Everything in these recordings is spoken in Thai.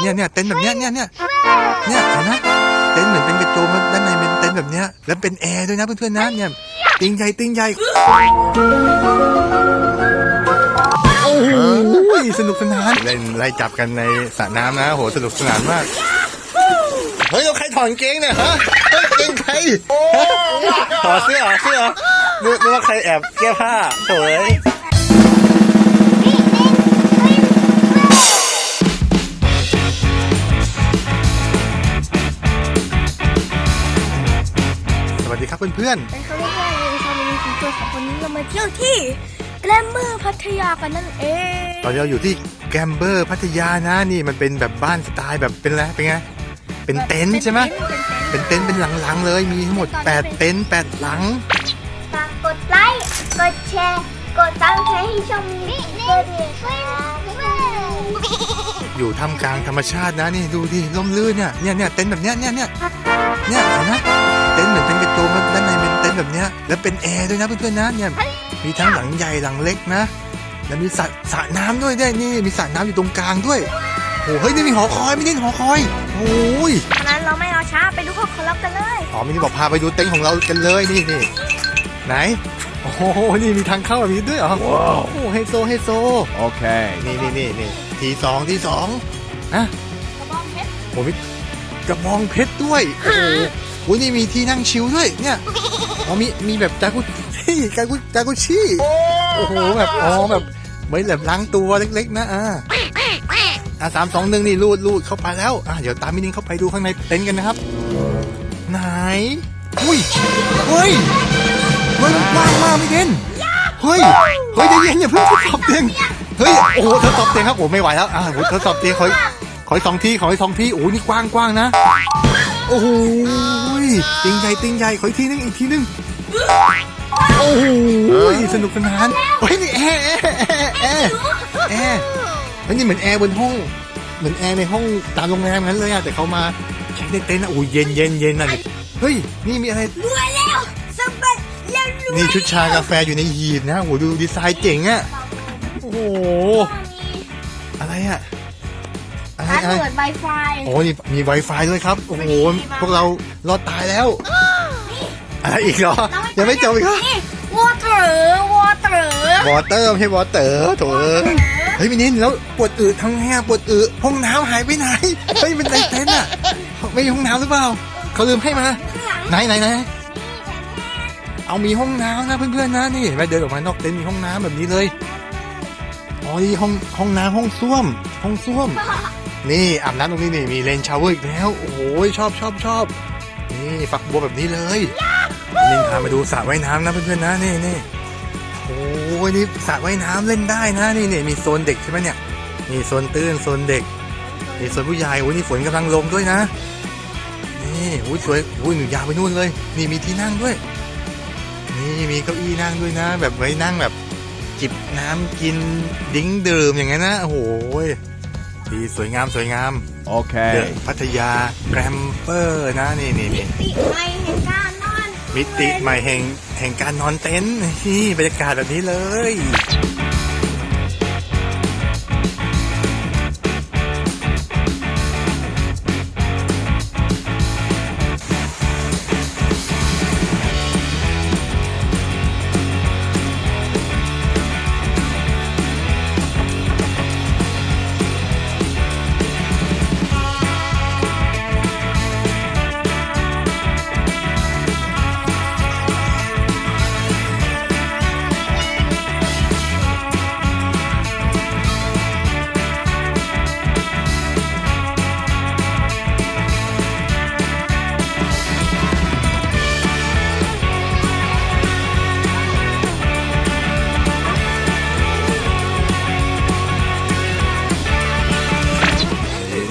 เนี่ยเนี่ยเต็นท์แบบเนี้ยเนี่ยเนี่ยเนี่ยเห็นไหมเต็นท์เหมือนเป็นกระโจมแล้วด้านในเป็นเต็นท์แบบเนี้ยแล้วเป็นแอร์ด้วยนะเพื่อนๆนะเนี่ยติงใหญ่ติงใหญ่โอ้โหสนุกสนานเล่นไล่จับกันในสระน้ำนะโหสนุกสนานมากเฮ้ยเราใครถอนเกงเนี่ยฮะเฮ้ยเกงใครฮะถอดเสื้อเหรอเสื้อเหรอนึกนึกว่าใครแอบแก้ผ้าโถ่เอ้ย ดีครับเพื่อนเป็นครั้งแรกเลยชาวมินิสีตัวของคนนี้เรามาเที่ยวที่แกลมเมอร์พัทยากันนั่นเองๆตอนนี้เราอยู่ที่แกมเบอร์พัทยานะนี่มันเป็นแบบบ้านสไตล์แบบเป็นอะไรเป็นไงเป็นเต็นท์ใช่ไหมเป็นเต็นท์เป็นหลังๆเลยมีทั้งหมด 8 เต็นท์8หลังฝากกดไลค์กดแชร์กดซับสไครต์ให้ช่องมินิด้วยค่ะอยู่ท่ามกลางธรรมชาตินะนี่ดูดิร่มรื่นเนี่ยเนี่ยเนี่ยเต็นท์แบบเนี้ยเนี่ยเนี่ย เนี่ยเห็นไหมเต็นท์เหมือนเป็นกระโจมแล้วด้านในเป็นเต็นท์แบบเนี้ยแล้วเป็นแอร์ด้วยนะเพื่อนๆนะเนี่ยมีทั้งหลังใหญ่หลังเล็กนะ แล้วมีสระสระน้ำด้วยด้วยนี่มีสระน้ำอยู่ตรงกลางด้วยโอ้เฮ้ยนี่มีหอคอยไม่ได้หอคอยโอ้ยฉะนั้นเราไม่รอช้าไปดูข้อขอรับกันเลยอ๋อมินี่บอกพาไปดูเต็นท์ของเรากันเลยนี่นี่ไหนโอ้โหนี่มีทางเข้าแบบนี้ด้วยเหรอโอ้โหไฮโซไฮโซ Okay. นี่นี่นี่นี่ทีสองทีสองอะกระบองเพชรโอ้มี กระบองเพชรด้วยโอ้โหโอ้ยนี่มีที่นั่งชิลด้วยเนี่ยอ๋อมีมีแบบจากุชี่จากุจากุชี่โอ้โหแบบอ๋อแบบเหมือนแบบล้างตัวเล็ก ๆ นะอ่าอะสามสองหนึ่งนี่ลูดลูดเข้าไปแล้วอะเดี๋ยวตามมินิงเข้าไปดูข้างในเต็นท์กันนะครับ ไหนอุ้ยเฮ้ยเฮ้ยมันกว้างมากพี่เด่นเฮ้ยเฮ้ยใจเย็นอย่าเพิ่งทดสอบเตียงเฮ้ยโอ้โหทดสอบเตียงครับโอ้ไม่ไหวแล้วอะโอ้โหทดสอบเตียงขอ ขออีกสองทีขออีกสองทีโอ้โหนี่กว้างกว้างนะ โอ้โหติงใหญ่ติงใหญ่ขออีกทีนึงอีกทีนึงโอ้โหสนุกสนานเฮ้ยนี่แอร์แอร์แอร์แอร์แอร์เฮ้ยนี่เหมือนแอร์บนห้อง เหมือนแอร์ในห้องตามโรงแรมงั้นเลยอะแต่เขามาใช้ในเต็นท์อะโอ้ยเย็นเย็นเย็นอะเฮ้ยนี่มีอะไรรวยแล้วสบัดแล้วรวยนี่ชุดชากาแฟอยู่ในหีบนะโอ้โหดูดีไซน์เจ๋งอะโอ้โหอะไรอะ อะไรพาสอะไรเวิร์ดไวไฟโอ้นี่มี Wi-Fi ด้วยครับ โอ้โห พวกเรารอดตายแล้ว อะไรอีกเหรอ ยังไม่จบอีกเหรอนี่วอเตอร์วอเตอร์วอเตอร์ไม่ใช่วอเตอร์โถเอ้ยเฮ้ยมินินแล้วปวดอึทำไงอะปวดอึห้องน้ำหายไปไหน เฮ้ยมันในเต็นท์อะไม่มีห้องน้ำหรือเปล่า เขาลืมให้มา ไหนไหนไหนเอามีห้องน้ำนะเพื่อนๆนะนี่เห็นไหมเดินออกมานอกเต็นท์มีห้องน้ำแบบนี้เลยอ๋อนี่ห้องห้องน้ำห้องส้วม ห้องส้วม นี่อาบน้ำตรงนี้นี่มีเลนชาวเวอร์อีกแล้ว โอ้โหชอบชอบชอบนี่ฝักบัวแบบนี้เลยนี่พามาดูสระว่ายน้ำนะเพื่อนๆนะนี่นี่โอ้ยนี่สระว่ายน้ำเล่นได้นะนี่นี่มีโซนเด็กใช่ไหมเนี่ยนี่โซนตื้นโซนเด็กนี่โซนผู้ใหญ่โอ้ยนี่ฝนกำลังลงด้วยนะ นี่โอ้ยสวยโอ้ยหนูยาวไปนู่นเลย นี่มีที่นั่งด้วย นี่มีเก้าอี้นั่งด้วยนะ แบบไว้นั่งแบบจิบน้ำกินดิ้งดื่มอย่างนั้นนะโอ้โห ดีสวยงามสวยงามเดอะ Okay. พัทยาแกรมเปอร์นะนี่นี่นี่ติดไม่เห็นการนอนมิติใหม่แห่งแห่งการนอนเต็นท์นี่บรรยากาศแบบนี้เลย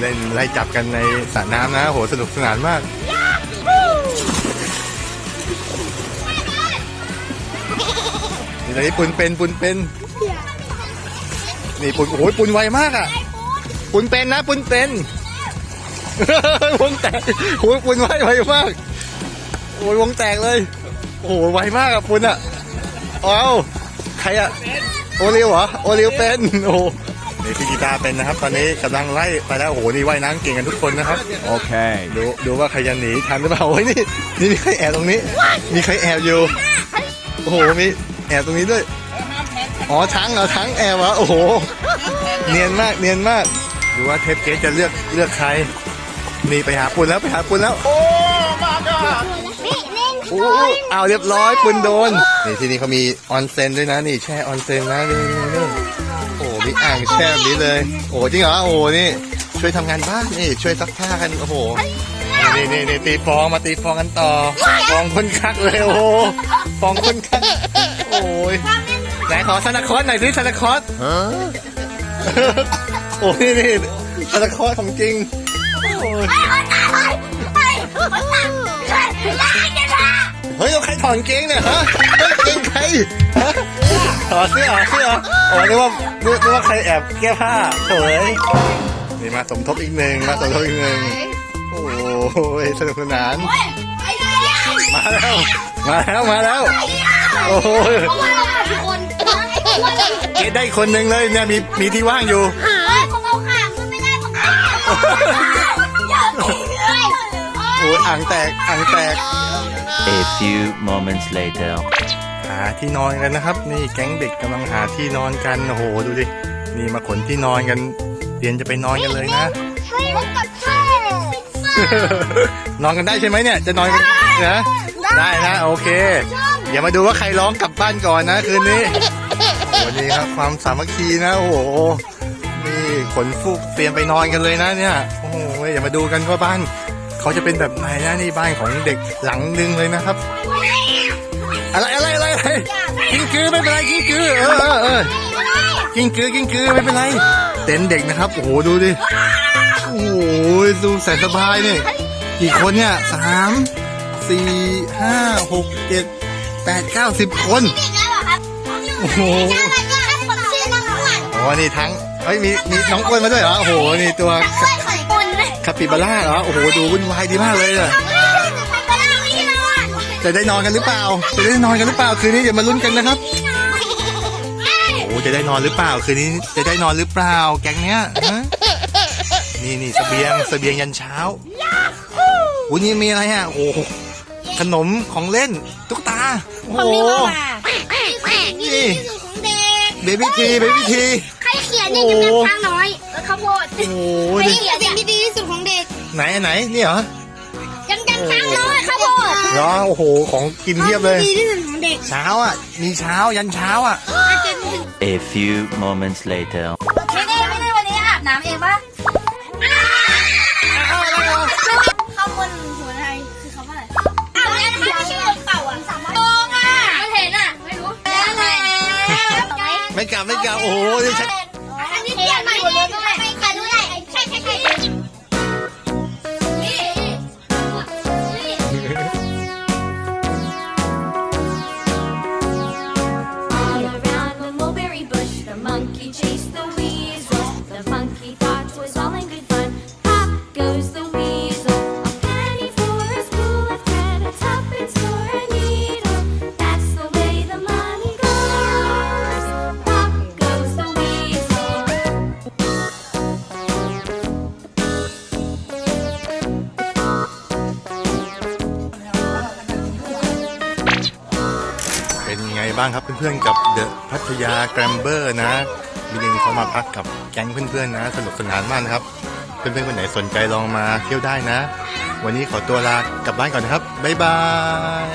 ล่นไล่จับกันในสระน้ำนะโหสนุกสนานมากนี่ตอนนี้ปุนเป็นปุนเป็น นี่ปุนโอ้ยปุนไวมากอะปุนเป็นนะปุนเป็นวงแตกโอ้ยปุนไวไวมากโอ้ยวงแตกเลย โอ้โหไวมากอะปุนอะอ้าวใครอะโอเลียวเหรอโอเลียวเป็นโอ้ นนี่พี่กีตาร์เป็นนะครับ ตอนนี้กำลังไล่ไปแล้วโอ้โหนี่ว่ายน้ำเก่งกันทุกคนนะครับ Okay. ดูดูว่าใครจะหนีทันหรือเปล่าโอ้ยนี่นี่มีใครแอบตรงนี้ มีใครแอบอยู่โอ้โหมีแอบตรงนี้ด้วยอ๋อช้างเหรอช้างแอบเหรอโอ้โห เนียนมากเนียนมากดูว่าเทปเกสจะเลือกเลือกใครนี่ไปหาปุนแล้วไปหาปุนแล้ว โอ้มาก้านี่เล่นโอ้เอาเรียบร้อยปุนโดนนี่ที่นี่เขามีออนเซ็นด้วยนะนี่แช่ออนเซ็นนะนี่นี่ นี่โอ้มีอ่างแช่แบบนี้เลย โอ้จริงเหรอโอ้นี่ ช่วยทำงานบ้านนี่ ช่วยซักผ้ากันโอ้โหนี่นี่นี่ตีฟองมาตีฟองกันต่อฟองคนคักเลยโอ้โหฟองคนคักโอ้ยไหนขอซานาคอสหน่อยสิซานาคอสโอ้ยนี่นี่ซานาคอสของจริงโอ้ยไปไปไปไปไล่กันละเฮ้ยเราใครถอนเกงเนี่ยฮะเฮ้ยเกงใคร ฮะถอดเสื้อเหรอเสื้อเหรอโอ้นึกว่านึกนึกว่าใครแอบแก้ผ้าโอ้ยนี่มาสมทบอีกหนึ่งมาสมทบอีกหนึ่งโอ้ยสนุกสนานไปเลยมาแล้ว มาแล้วมาแล้ว โอ้ยทุกคนเกดได้คนหนึ่งเลยเนี่ยมีมีที่ว่างอยู่หาของเอาขาขึ้นไม่ได้ของเอาอย่าตีเลยโอ้ยอ่างแตกอ่างแตก A few moments later. หาที่นอนกันนะครับ นี่แก๊งเด็กกำลังหาที่นอนกันโอ้โหดูดินี่มาขนที่นอนกันเรียนจะไปนอนกันเลยนะเฮ้ยมันกับเท่นอนกันได้ใช่ไหมเนี่ย จะนอนกันนะได้นะโอเคอย่ามาดูว่าใครร้องกลับบ้านก่อนนะคืนนี้โอ้นี่ครับความสามัคคีนะโอ้โหนี่ขนฟูกเตรียมไปนอนกันเลยนะเนี่ยโอ้โหอย่ามาดูกันว่าบ้าน เขาจะเป็นแบบไหนนะนี่บ้านของเด็กหลังหนึงเลยนะครับ อะไรอะไรอะไรอะไร กิ้งกือไม่เป็นไรกิ้งกือเออเออเออกิ้งกือกิ้งกือไม่เป็นไร เต็นท์เด็กนะครับ โอ้โหดูดิโอ้โหดูแสนสบายนี่กี่คนเนี่ยสามสี่ห้าหกเจ็ดแปดเก้าสิบคนอีกแล้วเหรอครับโอ้โหอะไรก็ให้คนชื่อน้องอ้วนอ๋อนี่ทั้งเฮ้ยมีมีน้องอ้วนมาด้วยเหรอโอ้โหนี่ตัวอ้วนไข่ปุนเลยคาปิบาร่าเหรอโอ้โหดูวุ่นวายดีมากเลยอะ จะได้นอนกันหรือเปล่า จะได้นอนกันหรือเปล่าคืนนี้เดี๋ยวมาลุ้นกันนะครับโอ้จะได้นอนหรือเปล่าคืนนี้จะได้นอนหรือเปล่า แก๊งเนี้ยฮะนี่นี่เสบียงเสบียงยันเช้าอุ้ยนี่มีอะไรอะโอ้โหขนมของเล่นตุ๊กตาโอ้โหนี่ของเด็กเบบี้ทีเบบี้ทีใครเขียนเนี่ยกำลังช้างน้อยแล้วข้าวโพดโอ้โหใครนี่เขียนสิ่งที่ดีที่สุดของเด็กไหนอันไหนนี่เหรอจำจำช้างน้อยข้าวโพด เหรอโอ้โห ของกินเทียบเลย ดีที่สุดของเด็กเช้าอะ มีเช้ายันเช้าอะ อาจจะถึง A few moments later. ไม่ได้ไม่ได้วันนี้อาบน้ำเองปะข้าวบนหัวไทยคือคำว่าอะไรอ้าวแล้วถ้าชื่อเต่าอะสามารถโกงอะไม่เห็นอะ ไม่รู้แล้วแล้วไม่กลับไม่กลับ โอ้โหนี่ชัดอันนี้ บ้างครับเพื่อนๆกับเดอะพัทยาแกรมเบอร์นะมีนึงเขามาพักกับแก๊งเพื่อนๆนะ สนุกสนานมากนะครับ เพื่อนๆคนไหนสนใจลองมาเที่ยวได้นะ วันนี้ขอตัวลากลับบ้านก่อนนะครับ บ๊ายบาย